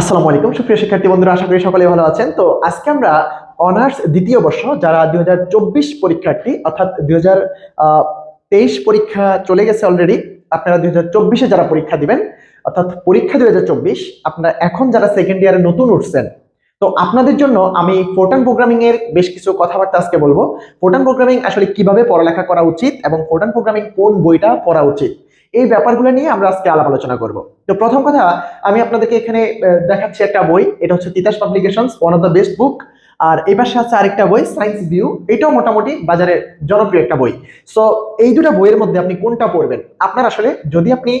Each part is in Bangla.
আসসালামু আলাইকুম। সুপ্রিয় শিক্ষার্থী বন্ধুরা, আশা করি সকলে ভালো আছেন। তো আজকে আমরা অনার্স দ্বিতীয় বর্ষ, যারা দুই হাজার চব্বিশ পরীক্ষার্থী, অর্থাৎ দুই তেইশ পরীক্ষা চলে গেছে অলরেডি আপনারা দুই চব্বিশে যারা পরীক্ষা দিবেন, অর্থাৎ পরীক্ষা দুই চব্বিশ, আপনারা এখন যারা সেকেন্ড ইয়ারে নতুন উঠছেন, তো আপনাদের জন্য আমি ফোর্টান প্রোগ্রামিং এর বেশ কিছু কথাবার্তা আজকে বলব। ফোর্টান প্রোগ্রামিং আসলে কীভাবে পড়ালেখা করা উচিত এবং ফোর্টান প্রোগ্রামিং কোন বইটা পড়া উচিত? এই ব্যাপারগুলো নিয়ে আমরা আজকে আলাপ আলোচনা করব। তো প্রথম কথা, আমি আপনাদেরকে এখানে দেখাচ্ছি একটা বই। এটা হচ্ছে Titas publications one of the best book আর এই পাশে আছে আরেকটা বই সায়েন্স ভিউ এটাও মোটামুটি বাজারে জনপ্রিয় একটা বই। সো এই দুটো বইয়ের মধ্যে আপনি কোনটা পড়বেন? আপনার আসলে যদি আপনি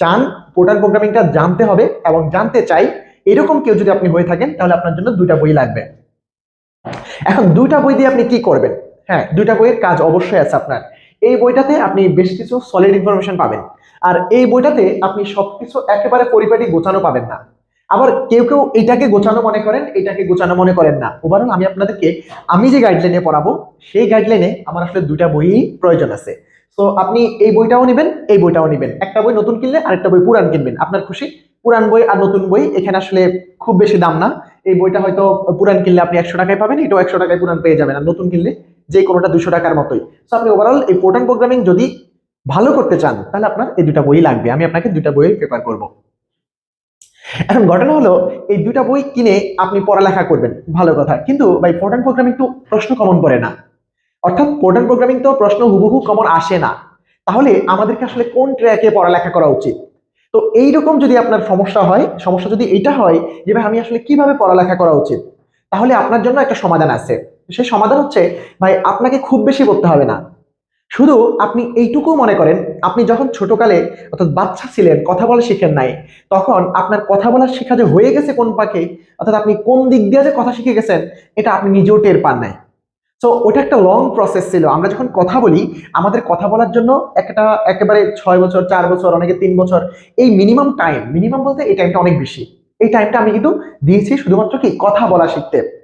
চান পোর্টাল প্রোগ্রামিংটা জানতে হবে এবং জানতে চাই, এরকম কেউ যদি আপনি হয়ে থাকেন, তাহলে আপনার জন্য দুইটা বই লাগবে। এখন দুইটা বই দিয়ে আপনি কি করবেন? হ্যাঁ দুইটা বইয়ের কাজ অবশ্যই আছে আপনার। এই বইটাতে আপনি বেশ কিছু সলিড ইনফরমেশন পাবেন। আর এই বইটাতে আপনি সবকিছু একেবারে পরিপাটি গোছানো পাবেন না। আবার কেউ কেউ এটাকে গোছানো মনে করেন, এটাকে গোছানো মনে করেন না। ওভারঅল আমি আপনাদেরকে, আমি যে গাইডলাইনে পড়াবো, সেই গাইডলাইনে আমার আসলে দুইটা বই প্রয়োজন আছে। তো আপনি এই বইটাও নেবেন, এই বইটাও নেবেন। একটা বই নতুন কিনলে আরেকটা বই পুরান কিনবেন। আপনার খুশি? পুরান বই আর নতুন বই, এখানে আসলে খুব বেশি দাম না। এই বইটা হয়তো পুরান কিনলে আপনি একশো টাকায় পাবেন, এটাও একশো টাকায় পুরান পেয়ে যাবেন। আর নতুন কিনলে যে কোনোটা দুশো টাকার মতোই। তো আপনি ওভারঅল এই পোর্টাল প্রোগ্রামিং যদি ভালো করতে চান, তাহলে আপনার এই দুটা বই লাগবে। আমি আপনাকে দুটা বইয়ের প্রেপার করব। এখন ঘটনা হলো, এই দুটা বই কিনে আপনি পড়ালেখা করবেন। ভালো কথা। কিন্তু ভাই পোর্টাল প্রোগ্রামিং তো প্রশ্ন কমন পড়ে না। অর্থাৎ পোর্টাল প্রোগ্রামিং তো প্রশ্ন হুবহু কমন আসে না। তাহলে আমাদেরকে আসলে কোন ট্র্যাকে পড়ালেখা করা উচিত? তো এইরকম যদি আপনার সমস্যা হয়, সমস্যা যদি এটা হয় যে, ভাই, আমি আসলে কীভাবে পড়ালেখা করা উচিত? তাহলে আপনার জন্য একটা সমাধান আছে। সেই সমাধান হচ্ছে, ভাই, আপনাকে খুব বেশি পড়তে হবে না। শুধু আপনি এইটুকু মনে করেন, আপনি যখন ছোটকালে অর্থাৎ বাচ্চা ছিলেন, কথা বলা শিখেন নাই, তখন আপনার কথা বলা শেখা যে হয়ে গেছে কোন পাকে অর্থাৎ আপনি কোন দিক দিয়ে যে কথা শিখে গেছেন, এটা আপনি নিজেও টের পান নাই। তো ওটা একটা লং প্রসেস ছিল। আমরা যখন কথা বলি, আমাদের কথা বলার জন্য একটা, একেবারে ছয় বছর, চার বছর, অনেকে তিন বছর, এই মিনিমাম টাইম মিনিমাম বলতে এই টাইমটা অনেক বেশি। এই টাইমটা আমি কিন্তু দিয়েছি শুধুমাত্র কি? কথা বলা শিখতে।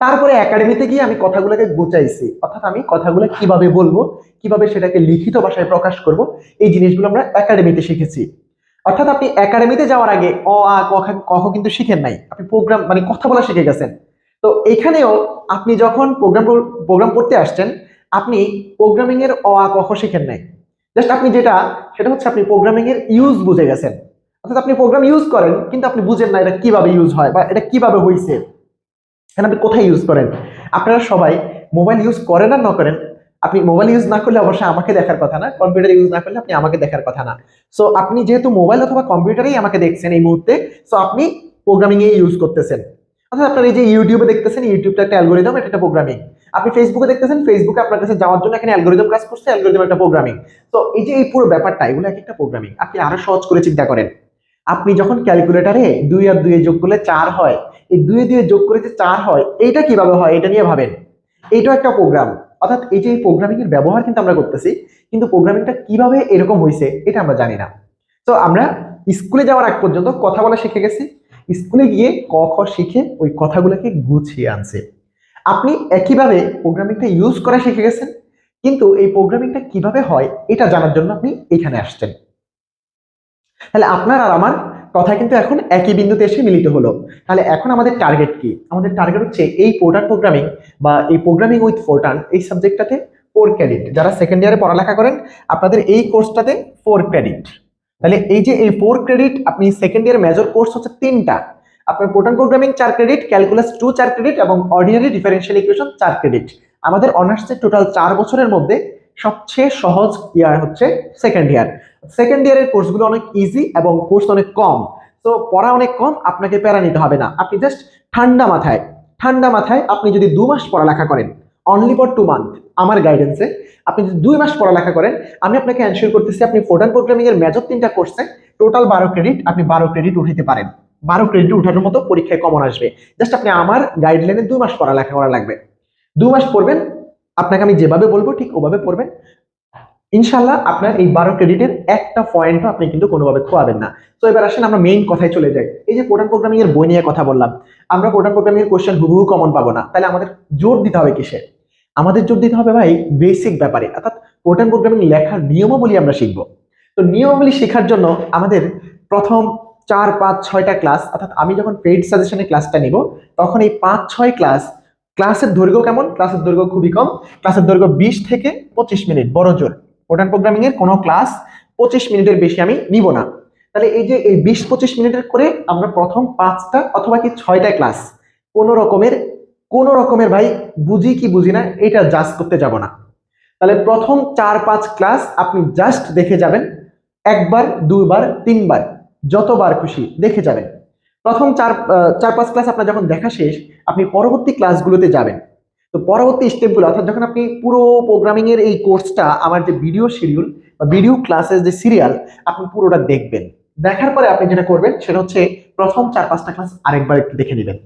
তারপরে একাডেমিতে গিয়ে আমি কথাগুলোকে গুচাইছি অর্থাৎ আমি কথাগুলো কীভাবে বলব, কীভাবে সেটাকে লিখিত ভাষায় প্রকাশ করব, এই জিনিসগুলো আমরা একাডেমিতে শিখেছি। অর্থাৎ আপনি একাডেমিতে যাওয়ার আগে অ, আ, ক, খ ক খ কিন্তু শিখেন নাই। আপনি প্রোগ্রাম মানে কথা বলা শিখে গেছেন। তো এখানেও আপনি যখন প্রোগ্রাম প্রোগ্রাম করতে আসছেন, আপনি প্রোগ্রামিং এর অ, আ, ক, খ শিখেন নাই। জাস্ট আপনি যেটা, সেটা হচ্ছে আপনি প্রোগ্রামিং এর ইউজ বুঝে গেছেন। অর্থাৎ আপনি প্রোগ্রাম ইউজ করেন, কিন্তু আপনি বুঝেন না এটা কীভাবে ইউজ হয় বা এটা কীভাবে হয়েছে এখানে আপনি কোথায় ইউজ করেন? আপনারা সবাই মোবাইল ইউজ করেন আর না করেন? আপনি মোবাইল ইউজ না করলে অবশ্যই আমাকে দেখার কথা না। কম্পিউটার ইউজ না করলে আপনি আমাকে দেখার কথা না। সো আপনি যেহেতু মোবাইল অথবা কম্পিউটারেই আমাকে দেখছেন এই মুহূর্তে সো আপনি প্রোগ্রামিং এ ইউজ করতেছেন। অর্থাৎ আপনার এই যে ইউটিউবে দেখতেছেন ইউটিউবটা একটা অ্যালগোরিদম এটা একটা প্রোগ্রামিং আপনি ফেসবুকে দেখতেছেন ফেসবুকে আপনার কাছে যাওয়ার জন্য এখানে অ্যালগোরিদম কাজ করছে অ্যালগোরিদম একটা প্রোগ্রামিং তো এই যে এই পুরো ব্যাপারটা, এগুলো এক একটা প্রোগ্রামিং আপনি আরও সহজ করে চিন্তা করেন। আপনি যখন ক্যালকুলেটারে দুই আর দুয়ে যোগ করলে চার হয়, এই দুই দুয়ে যোগ করে যে চার হয়, এইটা কীভাবে হয় এটা নিয়ে ভাবেন। এইটাও একটা প্রোগ্রাম অর্থাৎ এই যে প্রোগ্রামিং এর ব্যবহার কিন্তু আমরা করতেছি, কিন্তু প্রোগ্রামিংটা কীভাবে এরকম হয়েছে এটা আমরা জানি না। তো আমরা স্কুলে যাওয়ার আগ পর্যন্ত কথা বলা শিখে গেছি। স্কুলে গিয়ে ক, খ শিখে ওই কথাগুলোকে গুছিয়ে আনছে। আপনি একইভাবে প্রোগ্রামিংটা ইউজ করা শিখে গেছেন, কিন্তু এই প্রোগ্রামিংটা কীভাবে হয় এটা জানার জন্য আপনি এখানে আসছেন। তাহলে আপনার আর আমার কথা কিন্তু এখন একই বিন্দুতে এসে মিলিত হলো। তাহলে এখন আমাদের টার্গেট কি? আমাদের টার্গেট হচ্ছে এই পোর্টান প্রোগ্রামিং বা এই প্রোগ্রামিং উইথ ফোরটান এই সাবজেক্টটাতে ফোর ক্রেডিট যারা সেকেন্ড ইয়ারে পড়ালেখা করেন, আপনাদের এই কোর্সটাতে ফোর ক্রেডিট তাহলে এই যে এই ফোর ক্রেডিট আপনি সেকেন্ড ইয়ার মেজর কোর্স হচ্ছে তিনটা। আপনার পোর্টান প্রোগ্রামিং চার ক্রেডিট ক্যালকুলাস টু চার ক্রেডিট এবং অর্ডিনারি ডিফারেন্সিয়াল ইকুয়েশন চার ক্রেডিট আমাদের অনার্সের টোটাল চার বছরের মধ্যে সবচেয়ে সহজ ইয়ার হচ্ছে সেকেন্ড ইয়ার সেকেন্ড ইয়ারের কোর্সগুলো অনেক ইজি এবং কোর্স অনেক কম। তো পড়া অনেক কম, আপনাকে প্যারা নিতে হবে না। আপনি জাস্ট ঠান্ডা মাথায় ঠান্ডা মাথায় আপনি যদি দু মাস পড়ালেখা করেন অনলি ফর টু মান্থ আমার গাইডেন্সে আপনি যদি দুই মাস পড়ালেখা করেন, আমি আপনাকে অ্যানশিওর করতেছি আপনি ফোর্টান প্রোগ্রামিং এর মেজর তিনটা কোর্সে টোটাল বারো ক্রেডিট আপনি বারো ক্রেডিট উঠাতে পারেন। বারো ক্রেডিট উঠানোর মতো পরীক্ষায় কমন আসবে। জাস্ট আপনি আমার গাইডলাইনে দুই মাস পড়ালেখা করা লাগবে। দু মাস পড়বেন আপনাকে আমি যেভাবে বলব ঠিক ওভাবে পড়বেন। ইনশাল্লাহ আপনার এই বারো ক্রেডিটের একটা পয়েন্টও আপনি কিন্তু কোনোভাবে খোয়াবেন না। তো এবার আসেন আমরা মেইন কথায় চলে যাই। এই যে প্রোগ্রাম প্রোগ্রামিং এর বই নিয়ে কথা বললাম, আমরা প্রোগ্রাম প্রোগ্রামিং এর কোশ্চেন হুবহু কমন পাবো না। তাহলে আমাদের জোর দিতে হবে কিসে আমাদের জোর দিতে হবে ভাই বেসিক ব্যাপারে। অর্থাৎ প্রোগ্রাম প্রোগ্রামিং লেখার নিয়মাবলী আমরা শিখব। তো নিয়মাবলী শেখার জন্য আমাদের প্রথম চার, পাঁচ, ছয়টা ক্লাস অর্থাৎ আমি যখন পেইড সাজেশনে ক্লাসটা নিব, তখন এই পাঁচ, ছয় ক্লাস ক্লাসের দৈর্ঘ্য কেমন? ক্লাসের দৈর্ঘ্য খুবই কম। ক্লাসের দৈর্ঘ্য বিশ থেকে পঁচিশ মিনিট, বড় জোর। প্রোগ্রাম প্রোগ্রামিং এর কোনো ক্লাস পঁচিশ মিনিটের বেশি আমি নিব না। তাহলে এই যে এই বিশ পঁচিশ মিনিটের করে আমরা প্রথম পাঁচটা অথবা কি ছয়টা ক্লাস কোনো রকমের কোনো রকমের ভাই বুঝি কি বুঝি না, এটা জাজ করতে যাব না। তাহলে প্রথম চার পাঁচ ক্লাস আপনি জাস্ট দেখে যাবেন, একবার দুইবার তিনবার, যতবার খুশি দেখে যাবেন। প্রথম চার চার, পাঁচ ক্লাস আপনার যখন দেখা শেষ, আপনি পরবর্তী ক্লাসগুলোতে যাবেন। তো পরবর্তী স্টেপগুলো অর্থাৎ যখন আপনি পুরো প্রোগ্রামিংয়ের এই কোর্সটা আমার যে ভিডিও শিডিউল বা ভিডিও ক্লাসের যে সিরিয়াল আপনি পুরোটা দেখবেন। দেখার পরে আপনি যেটা করবেন, সেটা হচ্ছে প্রথম চার, পাঁচটা ক্লাস আরেকবার একটু দেখে নেবেন।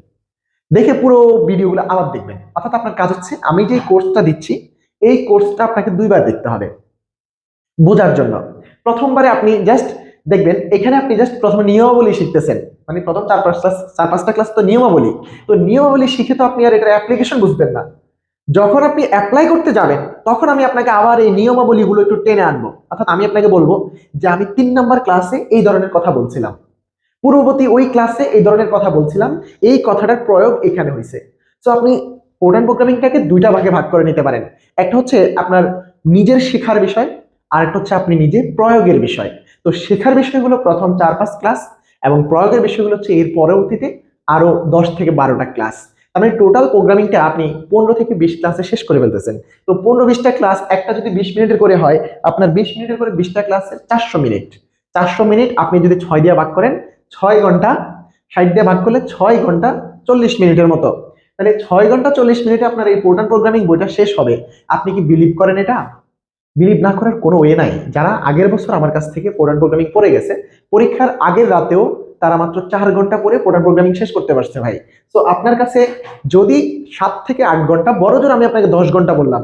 দেখে পুরো ভিডিওগুলো আবার দেখবেন। অর্থাৎ আপনার কাজ হচ্ছে, আমি যে কোর্সটা দিচ্ছি, এই কোর্সটা আপনাকে দুইবার দেখতে হবে। বোঝার জন্য। প্রথমবারে আপনি জাস্ট দেখবেন, এখানে আপনি জাস্ট প্রথমে নিয়মাবলী শিখতেছেন। মানে প্রথম চার পাঁচ ক্লাস চার পাঁচটা ক্লাস তো নিয়মাবলী। তো নিয়মাবলী শিখে তো আপনি আর এটার অ্যাপ্লিকেশন বুঝবেন না। যখন আপনি অ্যাপ্লাই করতে যাবেন, তখন আমি আপনাকে আবার এই নিয়মাবলীগুলো একটু টেনে আনব। অর্থাৎ আমি আপনাকে বলব যে আমি তিন নম্বর ক্লাসে এই ধরনের কথা বলছিলাম। পূর্ববর্তী ওই ক্লাসে এই ধরনের কথা বলছিলাম। এই কথাটার প্রয়োগ এখানে হয়েছে। তো আপনি প্রোগ্রাম প্রোগ্রামিংটাকে দুইটা ভাগে ভাগ করে নিতে পারেন। একটা হচ্ছে আপনার নিজের শেখার বিষয় আর একটা হচ্ছে আপনি নিজে প্রয়োগের বিষয়। তো শেখার বিষয়গুলো প্রথম চার পাঁচ ক্লাস এবং প্রয়োগের বিষয়গুলো হচ্ছে এর পরবর্তীতে আরও দশ থেকে বারোটা ক্লাস তার মানে টোটাল প্রোগ্রামিংটা আপনি পনেরো থেকে বিশ ক্লাসে শেষ করে ফেলতেছেন। তো পনেরো বিশটা ক্লাস একটা যদি বিশ মিনিটের করে হয়, আপনার বিশ মিনিটের করে বিশটা ক্লাসে চারশো মিনিট চারশো মিনিট আপনি যদি ছয় দিয়ে ভাগ করেন, ছয় ঘণ্টা, ষাট দিয়ে ভাগ করলে ছয় ঘণ্টা চল্লিশ মিনিটের মতো। তাহলে ছয় ঘণ্টা চল্লিশ মিনিটে আপনার এই পোর্টাল প্রোগ্রামিং বইটা শেষ হবে। আপনি কি বিলিভ করেন এটা? বিলিভ না করার কোনো ওয়ে নাই। যারা আগের বছর আমার কাছ থেকে পোর্টাল প্রোগ্রামিং পড়ে গেছে, পরীক্ষার আগের রাতেও তারা মাত্র চার ঘণ্টা পরে পোর্টাল প্রোগ্রামিং শেষ করতে পারছে ভাই। তো আপনার কাছে যদি সাত থেকে আট ঘণ্টা, বড় জোর আমি আপনাকে দশ ঘণ্টা বললাম।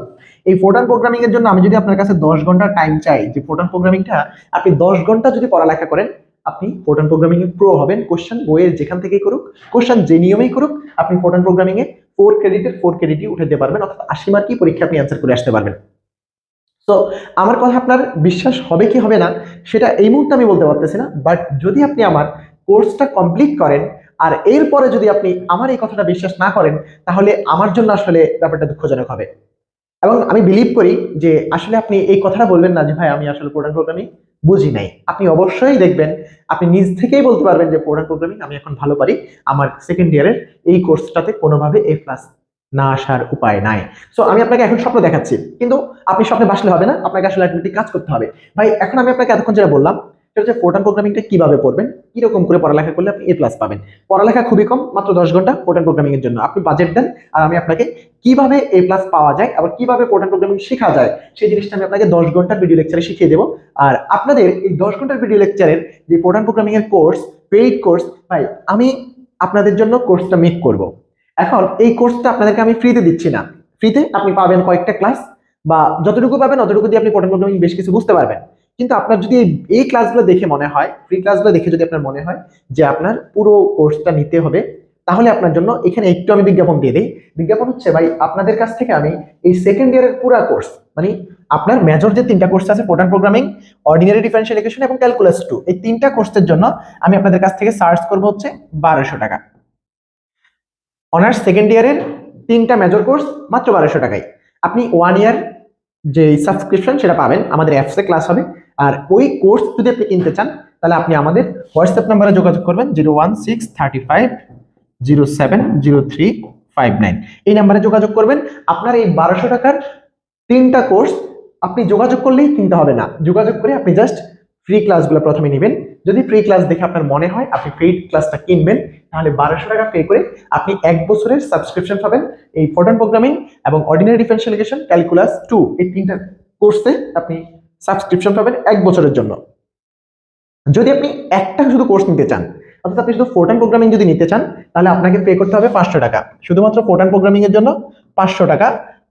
এই পোর্টাল প্রোগ্রামিং এর জন্য আমি যদি আপনার কাছে দশ ঘণ্টা টাইম চাই, যে পোর্টাল প্রোগ্রামিংটা আপনি দশ ঘণ্টা যদি পড়ালেখা করেন, আপনি পোর্টাল প্রোগ্রামিং এ প্রো হবেন। কোশ্চেন বইয়ের যেখান থেকেই করুক কোশ্চেন যে নিয়মেই করুক, আপনি পোর্টাল প্রোগ্রামিং এ ফোর ক্রেডিটের ফোর ক্রেডিটই দিতে পারবেন, অর্থাৎ আশি মার্কই পরীক্ষা আপনি অ্যান্সার করে আসতে পারবেন। তো আমার কথা আপনার বিশ্বাস হবে কি হবে না, সেটা এই মুহূর্তে আমি বলতে পারতেছি না বাট যদি আপনি আমার কোর্সটা কমপ্লিট করেন, আর এরপরে যদি আপনি আমার এই কথাটা বিশ্বাস না করেন, তাহলে আমার জন্য আসলে ব্যাপারটা দুঃখজনক হবে। এবং আমি বিলিভ করি যে আসলে আপনি এই কথাটা বলবেন না যে, ভাই, আমি আসলে প্রোগ্রাম প্রোগ্রামিং বুঝি নাই। আপনি অবশ্যই দেখবেন, আপনি নিজ থেকেই বলতে পারবেন যে প্রোগ্রাম প্রোগ্রামিং আমি এখন ভালো পারি, আমার সেকেন্ড ইয়ারের এই কোর্সটাতে কোনোভাবে এ প্লাস না আসার উপায় নাই। সো আমি আপনাকে এখন স্বপ্ন দেখাচ্ছি। কিন্তু আপনি স্বপ্নে বাসলে হবে না, আপনাকে আসলে একটি কাজ করতে হবে। ভাই, এখন আমি আপনাকে এতক্ষণ যেটা বললাম, সেটা হচ্ছে পোর্টাল প্রোগ্রামিংটা কীভাবে পড়বেন, কীরকম করে পড়ালেখা করলে আপনি এ প্লাস পাবেন। পড়ালেখা খুবই কম, মাত্র দশ ঘণ্টা পোর্টাল প্রোগ্রামিং এর জন্য। আপনি বাজেট দেন, আর আমি আপনাকে কীভাবে এ প্লাস পাওয়া যায়, আবার কীভাবে পোর্টাল প্রোগ্রামিং শেখা যায়, সেই জিনিসটা আমি আপনাকে দশ ঘণ্টার ভিডিও লেকচারে শিখিয়ে দেবো। আর আপনাদের এই দশ ঘণ্টার ভিডিও লেকচারের যে পোর্টাল প্রোগ্রামিং এর কোর্স পেইড কোর্স ভাই, আমি আপনাদের জন্য কোর্সটা মেক করব। এখন এই কোর্সটা আপনাদেরকে আমি ফ্রিতে দিচ্ছি না। ফ্রিতে আপনি পাবেন কয়েকটা ক্লাস বা যতটুকু পাবেন অতটুকু দিয়ে আপনি পোর্টাল প্রোগ্রামিং বেশ কিছু বুঝতে পারবেন। কিন্তু আপনার যদি এই- ক্লাসগুলো দেখে মনে হয় ফ্রি ক্লাসগুলো দেখে যদি আপনার মনে হয় যে আপনার পুরো কোর্সটা নিতে হবে, তাহলে আপনার জন্য এখানে একটু আমি বিজ্ঞাপন দিয়ে দিই। বিজ্ঞাপন হচ্ছে, ভাই, আপনাদের কাছ থেকে আমি এই সেকেন্ড ইয়ারের পুরো কোর্স মানে আপনার মেজর যে তিনটা কোর্স আছে program programming ordinary differential equation এবং ক্যালকুলাস টু এই তিনটা কোর্সের জন্য আমি আপনাদের কাছ থেকে চার্জ করব হচ্ছে বারোশো টাকা। অনার্স সেকেন্ড ইয়ারের তিনটা মেজর কোর্স মাত্র বারোশো টাকায়। আপনি ওয়ান ইয়ার যে সাবস্ক্রিপশন সেটা পাবেন, আমাদের অ্যাপসে ক্লাস হবে। আর ওই কোর্স যদি আপনি কিনতে চান, তাহলে আপনি আমাদের হোয়াটসঅ্যাপ নাম্বারে যোগাযোগ করবেন, zero one six thirty five zero seven zero three five nine. এই নাম্বারে যোগাযোগ করবেন। আপনার এই বারোশো টাকার তিনটা কোর্স আপনি যোগাযোগ করলেই কিনতে হবে না। যোগাযোগ করে আপনি জাস্ট ফ্রি ক্লাসগুলো প্রথমে নেবেন। যদি ফ্রি ক্লাস দেখে আপনার মনে হয়, আপনি ফ্রি ক্লাসটা কিনবেন তাহলে বারোশো টাকা পে করে আপনি এক বছরের সাবস্ক্রিপশন পাবেন এই ফোটন প্রোগ্রামিং এবং অর্ডিনারি ডিফারেন্সিয়াল ক্যালকুলাস টু এই তিনটা কোর্সে আপনি সাবস্ক্রিপশন পাবেন এক বছরের জন্য। যদি আপনি একটা শুধু কোর্স নিতে চান, অর্থাৎ আপনি শুধু ফোর্টান প্রোগ্রামিং যদি নিতে চান, তাহলে আপনাকে পে করতে হবে পাঁচশো টাকা। শুধুমাত্র ফোর্টান প্রোগ্রামিং এর জন্য পাঁচশো টাকা।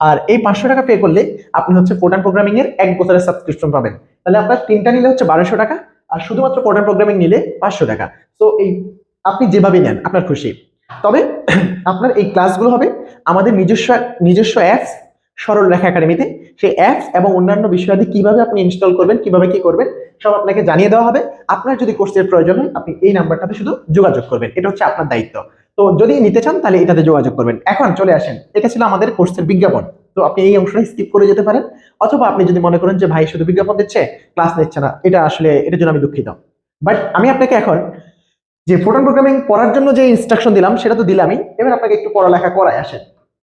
আর এই পাঁচশো টাকা পে করলে আপনি হচ্ছে ফোর্টান প্রোগ্রামিং এর এক বছরের সাবস্ক্রিপশন পাবেন। তাহলে আপনার তিনটা নিলে হচ্ছে বারোশো টাকা, আর শুধুমাত্র ফোর্টান প্রোগ্রামিং নিলে পাঁচশো টাকা। তো এই আপনি যেভাবে নেন, আপনার খুশি। তবে আপনার এই ক্লাসগুলো হবে আমাদের নিজস্ব নিজস্ব অ্যাপস সরল রেখা একাডেমিতে। সেই অ্যাপস এবং অন্যান্য বিষয়াদি কীভাবে আপনি ইনস্টল করবেন, কীভাবে কি করবেন, সব আপনাকে জানিয়ে দেওয়া হবে। আপনার যদি কোর্সের প্রয়োজন হয়, আপনি এই নাম্বারটাতে শুধু যোগাযোগ করবেন। এটা হচ্ছে আপনার দায়িত্ব। তো যদি নিতে চান, তাহলে এটাতে যোগাযোগ করবেন। এখন চলে আসেন। এটা ছিল আমাদের কোর্সের বিজ্ঞাপন। তো আপনি এই অংশটা স্কিপ করে যেতে পারেন। অথবা আপনি যদি মনে করেন যে, ভাই, শুধু বিজ্ঞাপন দিচ্ছে ক্লাস নিচ্ছে না। এটা আসলে, এটার জন্য আমি দুঃখিত। বাট আমি আপনাকে এখন যে ফোটন প্রোগ্রামিং পড়ার জন্য যে ইনস্ট্রাকশন দিলাম, সেটা তো দিলামই। এবার আপনাকে একটু পড়ালেখা করায় আসেন।